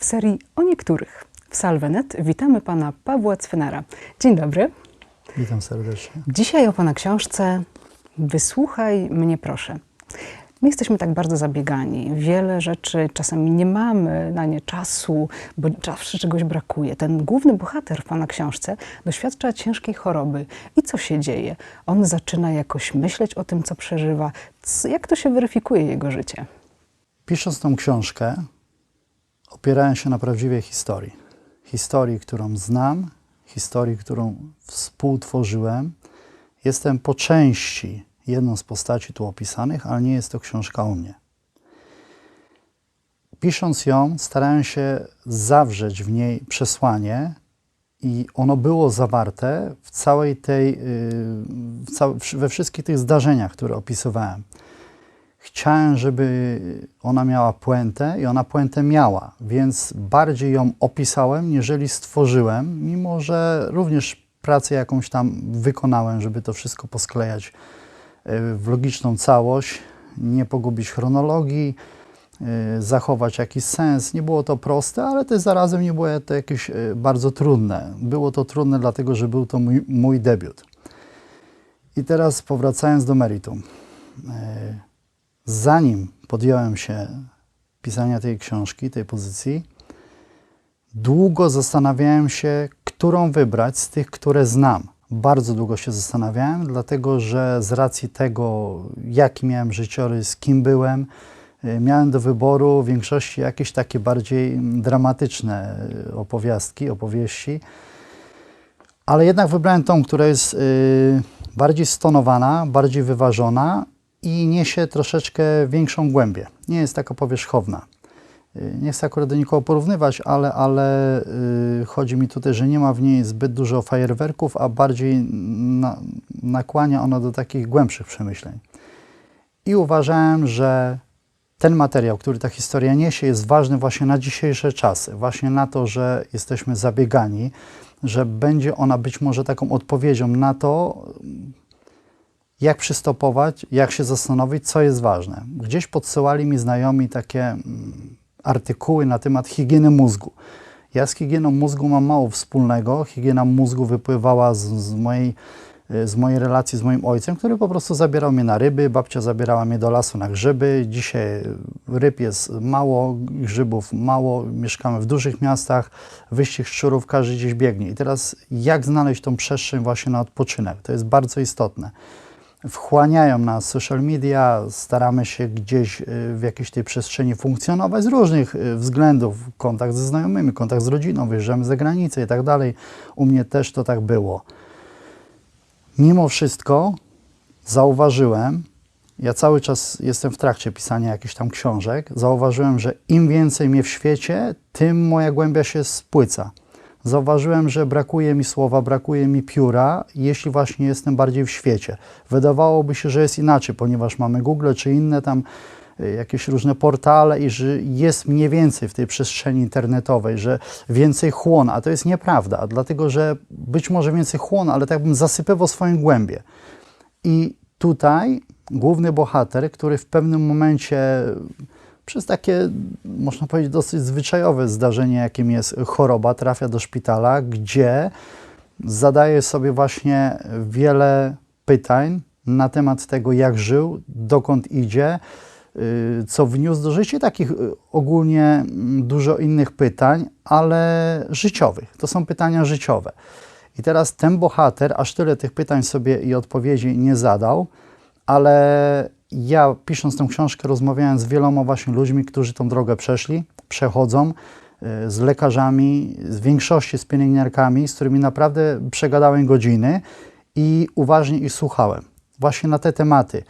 W serii o niektórych w Salvenet witamy pana Pawła Cwynara. Dzień dobry. Witam serdecznie. Dzisiaj o pana książce Wysłuchaj mnie proszę. My jesteśmy tak bardzo zabiegani. Wiele rzeczy czasami nie mamy na nie czasu, bo zawsze czegoś brakuje. Ten główny bohater w pana książce doświadcza ciężkiej choroby. I co się dzieje? On zaczyna jakoś myśleć o tym, co przeżywa. Jak to się weryfikuje jego życie? Pisząc tą książkę, opierałem się na prawdziwej historii. Historii, którą znam, historii, którą współtworzyłem. Jestem po części jedną z postaci tu opisanych, ale nie jest to książka o mnie. Pisząc ją, starałem się zawrzeć w niej przesłanie i ono było zawarte w całej tej, cał, we wszystkich tych zdarzeniach, które opisywałem. Chciałem, żeby ona miała puentę i ona puentę miała, więc bardziej ją opisałem, niżeli stworzyłem, mimo że również pracę jakąś tam wykonałem, żeby to wszystko posklejać y, w logiczną całość, nie pogubić chronologii, y, zachować jakiś sens. Nie było to proste, ale też zarazem nie było to jakieś y, bardzo trudne. Było to trudne dlatego, że był to mój, mój debiut. I teraz powracając do meritum. Zanim podjąłem się pisania tej książki, tej pozycji, długo zastanawiałem się, którą wybrać z tych, które znam. Bardzo długo się zastanawiałem, dlatego że z racji tego, jaki miałem życiorys, kim byłem, y, miałem do wyboru w większości jakieś takie bardziej dramatyczne y, opowiastki, opowieści. Ale jednak wybrałem tą, która jest y, bardziej stonowana, bardziej wyważona i niesie troszeczkę większą głębię. Nie jest taka powierzchowna. Y, Nie chcę akurat do nikogo porównywać, ale, ale y, chodzi mi tutaj, że nie ma w niej zbyt dużo fajerwerków, a bardziej na, nakłania ona do takich głębszych przemyśleń. I uważałem, że ten materiał, który ta historia niesie, jest ważny właśnie na dzisiejsze czasy, właśnie na to, że jesteśmy zabiegani, że będzie ona być może taką odpowiedzią na to, jak przystopować, jak się zastanowić, co jest ważne. Gdzieś podsyłali mi znajomi takie mm, artykuły na temat higieny mózgu. Ja z higieną mózgu mam mało wspólnego. Higiena mózgu wypływała z, z, mojej, y, z mojej relacji z moim ojcem, który po prostu zabierał mnie na ryby. Babcia zabierała mnie do lasu na grzyby. Dzisiaj ryb jest mało, grzybów mało. Mieszkamy w dużych miastach. Wyścig szczurów każdy gdzieś biegnie. I teraz jak znaleźć tą przestrzeń właśnie na odpoczynek? To jest bardzo istotne wchłaniają nas social media, staramy się gdzieś y, w jakiejś tej przestrzeni funkcjonować z różnych y, względów, kontakt ze znajomymi, kontakt z rodziną, wyjeżdżamy za granicę i tak dalej. U mnie też to tak było. Mimo wszystko zauważyłem, ja cały czas jestem w trakcie pisania jakichś tam książek, zauważyłem, że im więcej mnie w świecie, tym moja głębia się spłyca zauważyłem, że brakuje mi słowa, brakuje mi pióra, jeśli właśnie jestem bardziej w świecie. Wydawałoby się, że jest inaczej, ponieważ mamy Google czy inne tam y, jakieś różne portale i że jest mniej więcej w tej przestrzeni internetowej, że więcej chłon, a to jest nieprawda, dlatego że być może więcej chłon, ale tak bym zasypywał swoją głębię. I tutaj główny bohater, który w pewnym momencie przez takie, można powiedzieć, dosyć zwyczajowe zdarzenie, jakim jest choroba, trafia do szpitala, gdzie zadaje sobie właśnie wiele pytań na temat tego, jak żył, dokąd idzie, y, co wniósł do życia, takich y, ogólnie mm, dużo innych pytań, ale życiowych. To są pytania życiowe. I teraz ten bohater aż tyle tych pytań sobie i odpowiedzi nie zadał, ale ja pisząc tę książkę rozmawiałem z wieloma właśnie ludźmi, którzy tą drogę przeszli, przechodzą, y, z lekarzami, z większości z pielęgniarkami, z którymi naprawdę przegadałem godziny i uważnie ich słuchałem. Właśnie na te tematy.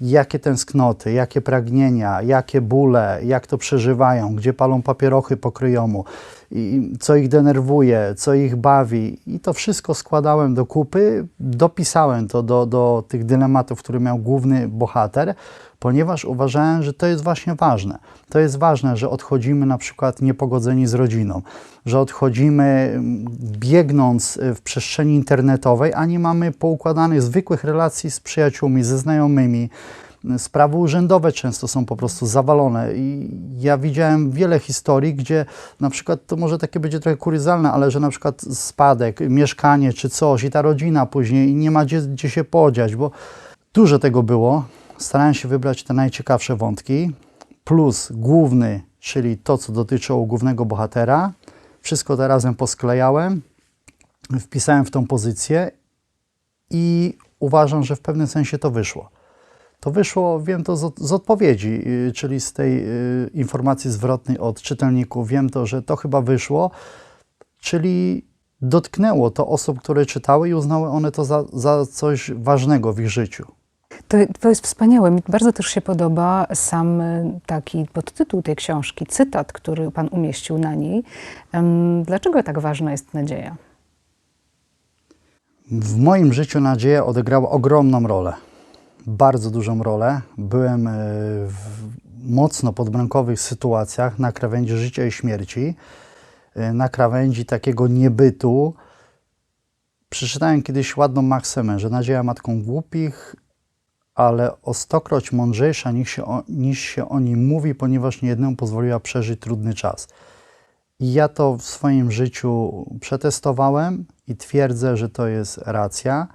Jakie tęsknoty, jakie pragnienia, jakie bóle, jak to przeżywają, gdzie palą papierochy po kryjomu, i co ich denerwuje, co ich bawi. I to wszystko składałem do kupy, dopisałem to do, do tych dylematów, które miał główny bohater, ponieważ uważałem, że to jest właśnie ważne. To jest ważne, że odchodzimy na przykład niepogodzeni z rodziną, że odchodzimy mm, biegnąc y, w przestrzeni internetowej, a nie mamy poukładanych zwykłych relacji z przyjaciółmi, ze znajomymi, Sprawy urzędowe często są po prostu zawalone i ja widziałem wiele historii, gdzie na przykład, to może takie będzie trochę kuriozalne, ale że na przykład spadek, mieszkanie czy coś i ta rodzina później nie ma gdzie, gdzie się podziać, bo dużo tego było. Starałem się wybrać te najciekawsze wątki, plus główny, czyli to, co dotyczyło głównego bohatera. Wszystko to razem posklejałem, wpisałem w tą pozycję i uważam, że w pewnym sensie to wyszło. To wyszło, wiem to z, z odpowiedzi, y, czyli z tej y, informacji zwrotnej od czytelników. Wiem to, że to chyba wyszło, czyli dotknęło to osób, które czytały i uznały one to za, za coś ważnego w ich życiu. To, to jest wspaniałe. Mi bardzo też się podoba sam y, taki podtytuł tej książki, cytat, który Pan umieścił na niej. Dlaczego tak ważna jest nadzieja? W moim życiu nadzieja odegrała ogromną rolę. Bardzo dużą rolę. Byłem e, w mocno podbramkowych sytuacjach na krawędzi życia i śmierci, e, na krawędzi takiego niebytu. Przeczytałem kiedyś ładną maksemę, że nadzieja matką głupich, ale o stokroć mądrzejsza niż się o, niż się o nim mówi, ponieważ niejednemu pozwoliła przeżyć trudny czas. I ja to w swoim życiu przetestowałem i twierdzę, że to jest racja,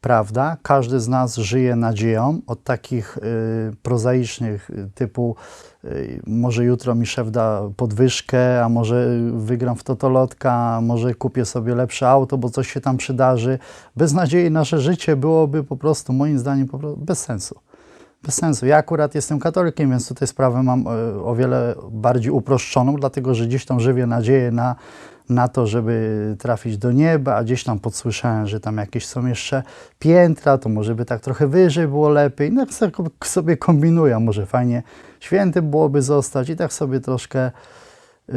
prawda. Każdy z nas żyje nadzieją od takich y, prozaicznych y, typu y, może jutro mi szef da podwyżkę, a może wygram w totolotka, a może kupię sobie lepsze auto, bo coś się tam przydarzy. Bez nadziei nasze życie byłoby po prostu, moim zdaniem, po bez sensu bez sensu. Ja akurat jestem katolikiem, więc tutaj sprawę mam e, o wiele bardziej uproszczoną, dlatego że gdzieś tam żywię nadzieję na, na to, żeby trafić do nieba, a gdzieś tam podsłyszałem, że tam jakieś są jeszcze piętra, to może by tak trochę wyżej było lepiej. No tak sobie kombinuję, może fajnie świętym byłoby zostać i tak sobie troszkę yy,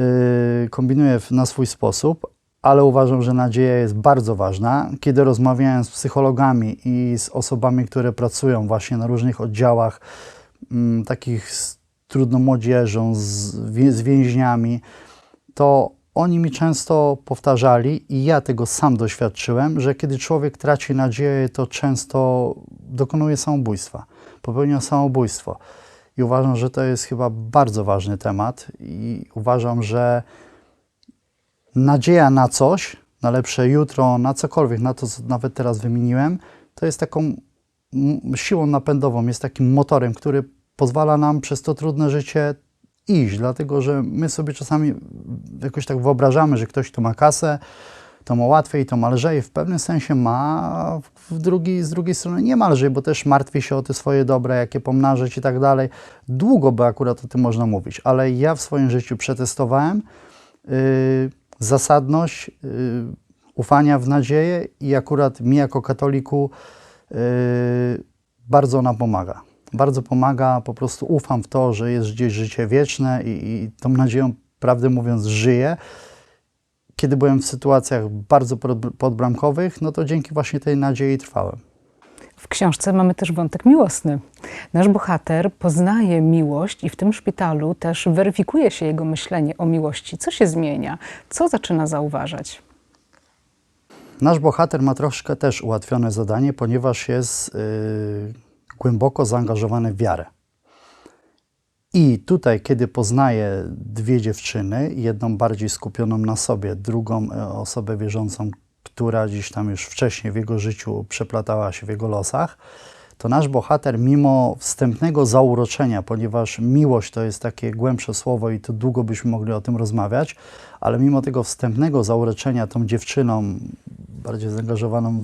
kombinuję na swój sposób, ale uważam, że nadzieja jest bardzo ważna. Kiedy rozmawiałem z psychologami i z osobami, które pracują właśnie na różnych oddziałach, mm, takich z trudną młodzieżą, z, z więźniami, to oni mi często powtarzali, i ja tego sam doświadczyłem, że kiedy człowiek traci nadzieję, to często dokonuje samobójstwa, popełnia samobójstwo. I uważam, że to jest chyba bardzo ważny temat, i uważam, że nadzieja na coś, na lepsze jutro, na cokolwiek, na to, co nawet teraz wymieniłem, to jest taką siłą napędową, jest takim motorem, który pozwala nam przez to trudne życie iść, dlatego że my sobie czasami jakoś tak wyobrażamy, że ktoś, kto ma kasę, to ma łatwiej, to ma lżej. W pewnym sensie ma, w drugi, z drugiej strony nie ma lżej, bo też martwi się o te swoje dobra, jakie pomnażyć i tak dalej. Długo by akurat o tym można mówić, ale ja w swoim życiu przetestowałem yy, zasadność yy, ufania w nadzieję i akurat mi jako katoliku yy, bardzo ona pomaga. Bardzo pomaga, po prostu ufam w to, że jest gdzieś życie wieczne i, i tą nadzieją, prawdę mówiąc, żyję. Kiedy byłem w sytuacjach bardzo pod- podbramkowych, no to dzięki właśnie tej nadziei trwałem. W książce mamy też wątek miłosny. Nasz bohater poznaje miłość i w tym szpitalu też weryfikuje się jego myślenie o miłości. Co się zmienia? Co zaczyna zauważać? Nasz bohater ma troszkę też ułatwione zadanie, ponieważ jest y, głęboko zaangażowany w wiarę. I tutaj, kiedy poznaje dwie dziewczyny, jedną bardziej skupioną na sobie, drugą e, osobę wierzącą, która gdzieś tam już wcześniej w jego życiu przeplatała się w jego losach, to nasz bohater, mimo wstępnego zauroczenia, ponieważ miłość to jest takie głębsze słowo i to długo byśmy mogli o tym rozmawiać, ale mimo tego wstępnego zauroczenia tą dziewczyną, bardziej zaangażowaną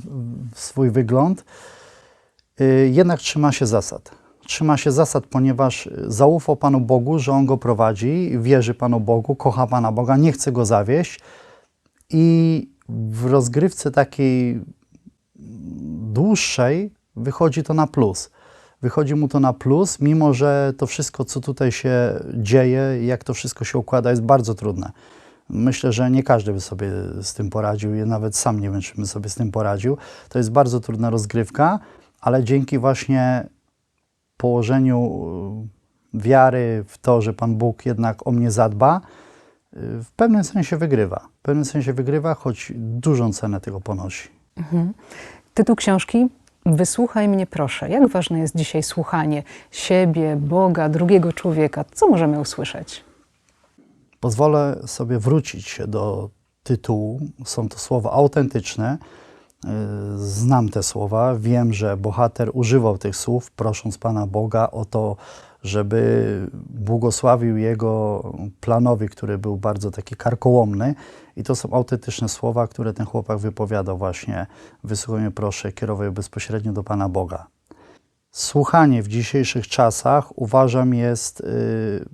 w swój wygląd, y, jednak trzyma się zasad. Trzyma się zasad, ponieważ zaufał Panu Bogu, że On go prowadzi, wierzy Panu Bogu, kocha Pana Boga, nie chce go zawieść i w rozgrywce takiej dłuższej wychodzi to na plus. Wychodzi mu to na plus, mimo że to wszystko, co tutaj się dzieje, jak to wszystko się układa, jest bardzo trudne. Myślę, że nie każdy by sobie z tym poradził. Ja nawet sam nie wiem, czy bym sobie z tym poradził. To jest bardzo trudna rozgrywka, ale dzięki właśnie położeniu y, wiary w to, że Pan Bóg jednak o mnie zadba, y, w pewnym sensie wygrywa. W pewnym sensie wygrywa, choć dużą cenę tego ponosi. Tytuł książki Wysłuchaj mnie proszę. Jak ważne jest dzisiaj słuchanie siebie, Boga, drugiego człowieka? Co możemy usłyszeć? Pozwolę sobie wrócić do tytułu. Są to słowa autentyczne. Yy, Znam te słowa, wiem, że bohater używał tych słów, prosząc Pana Boga o to, żeby błogosławił jego planowi, który był bardzo taki karkołomny. I to są autentyczne słowa, które ten chłopak wypowiadał właśnie. Wysłuchaj mnie proszę, kierował je bezpośrednio do Pana Boga. Słuchanie w dzisiejszych czasach uważam jest yy,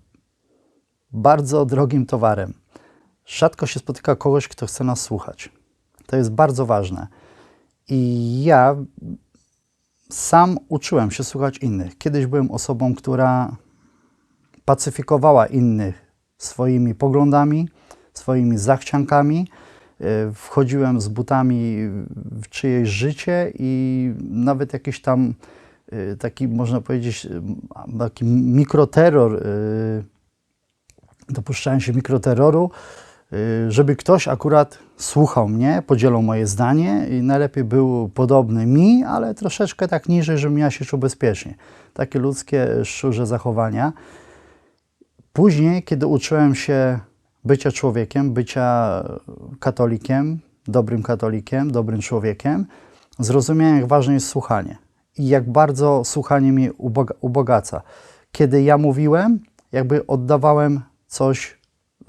bardzo drogim towarem. Rzadko się spotyka kogoś, kto chce nas słuchać. To jest bardzo ważne. I ja sam uczyłem się słuchać innych. Kiedyś byłem osobą, która pacyfikowała innych swoimi poglądami, swoimi zachciankami. Y, Wchodziłem z butami w czyjeś życie i nawet jakiś tam y, taki, można powiedzieć, y, taki mikroterror dopuszczałem się mikroterroru, żeby ktoś akurat słuchał mnie, podzielał moje zdanie i najlepiej był podobny mi, ale troszeczkę tak niżej, żebym ja się czuł bezpiecznie. Takie ludzkie, szczurze zachowania. Później, kiedy uczyłem się bycia człowiekiem, bycia katolikiem, dobrym katolikiem, dobrym człowiekiem, zrozumiałem, jak ważne jest słuchanie i jak bardzo słuchanie mnie uboga- ubogaca. Kiedy ja mówiłem, jakby oddawałem coś,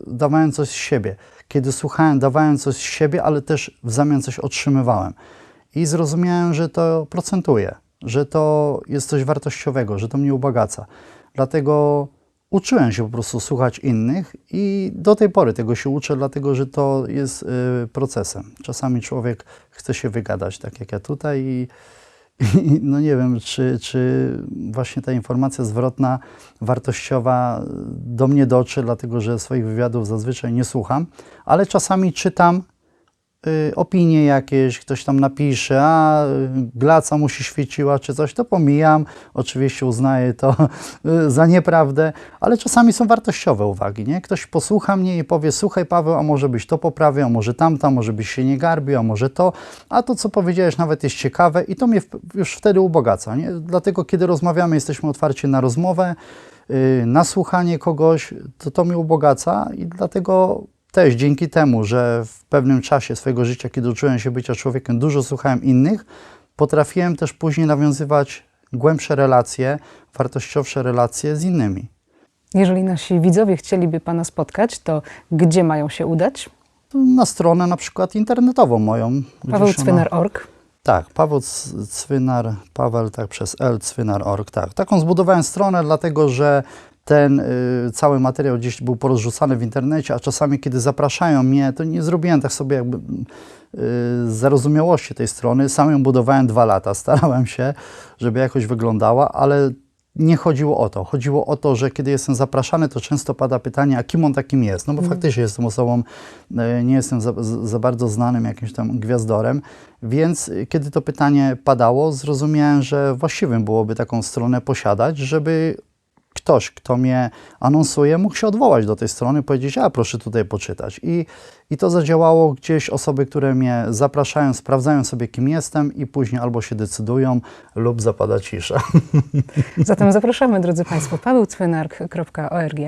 dawałem coś z siebie. Kiedy słuchałem, dawałem coś z siebie, ale też w zamian coś otrzymywałem. I zrozumiałem, że to procentuje, że to jest coś wartościowego, że to mnie ubogaca. Dlatego uczyłem się po prostu słuchać innych i do tej pory tego się uczę, dlatego że to jest y, procesem. Czasami człowiek chce się wygadać, tak jak ja tutaj i, i no nie wiem, czy, czy właśnie ta informacja zwrotna, wartościowa do mnie dotrze, dlatego że swoich wywiadów zazwyczaj nie słucham, ale czasami czytam opinie jakieś, ktoś tam napisze, a y, glaca mu się świeciła czy coś, to pomijam, oczywiście uznaję to y, za nieprawdę, ale czasami są wartościowe uwagi, nie? Ktoś posłucha mnie i powie, słuchaj Paweł, a może byś to poprawił, a może tamta, może byś się nie garbił, a może to, a to co powiedziałeś nawet jest ciekawe i to mnie już wtedy ubogaca, nie? Dlatego kiedy rozmawiamy, jesteśmy otwarci na rozmowę, y, na słuchanie kogoś, to to mnie ubogaca i dlatego też dzięki temu, że w pewnym czasie swojego życia, kiedy uczyłem się bycia człowiekiem, dużo słuchałem innych, potrafiłem też później nawiązywać głębsze relacje, wartościowsze relacje z innymi. Jeżeli nasi widzowie chcieliby Pana spotkać, to gdzie mają się udać? Na stronę na przykład internetową moją. PawełCwynar.org. Tak, Paweł Cwynar, Paweł tak przez L, cwynar.org, tak. Taką zbudowałem stronę, dlatego że ten y, cały materiał gdzieś był porozrzucany w internecie, a czasami kiedy zapraszają mnie, to nie zrobiłem tak sobie jakby y, zarozumiałości tej strony. Sam ją budowałem dwa lata, starałem się, żeby jakoś wyglądała, ale nie chodziło o to. Chodziło o to, że kiedy jestem zapraszany, to często pada pytanie, a kim on takim jest? No bo faktycznie jestem osobą, e, nie jestem za, za bardzo znanym jakimś tam gwiazdorem, więc kiedy to pytanie padało, zrozumiałem, że właściwym byłoby taką stronę posiadać, żeby ktoś, kto mnie anonsuje, mógł się odwołać do tej strony i powiedzieć, a proszę tutaj poczytać. I, I to zadziałało gdzieś osoby, które mnie zapraszają, sprawdzają sobie, kim jestem i później albo się decydują, lub zapada cisza. Zatem zapraszamy, drodzy Państwo, pawełcwynark.org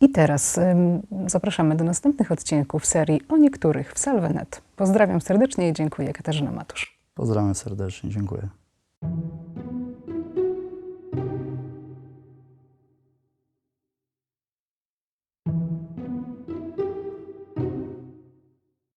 i teraz ym, zapraszamy do następnych odcinków serii o niektórych w Salvenet. Pozdrawiam serdecznie i dziękuję. Katarzyna Matusz. Pozdrawiam serdecznie, dziękuję.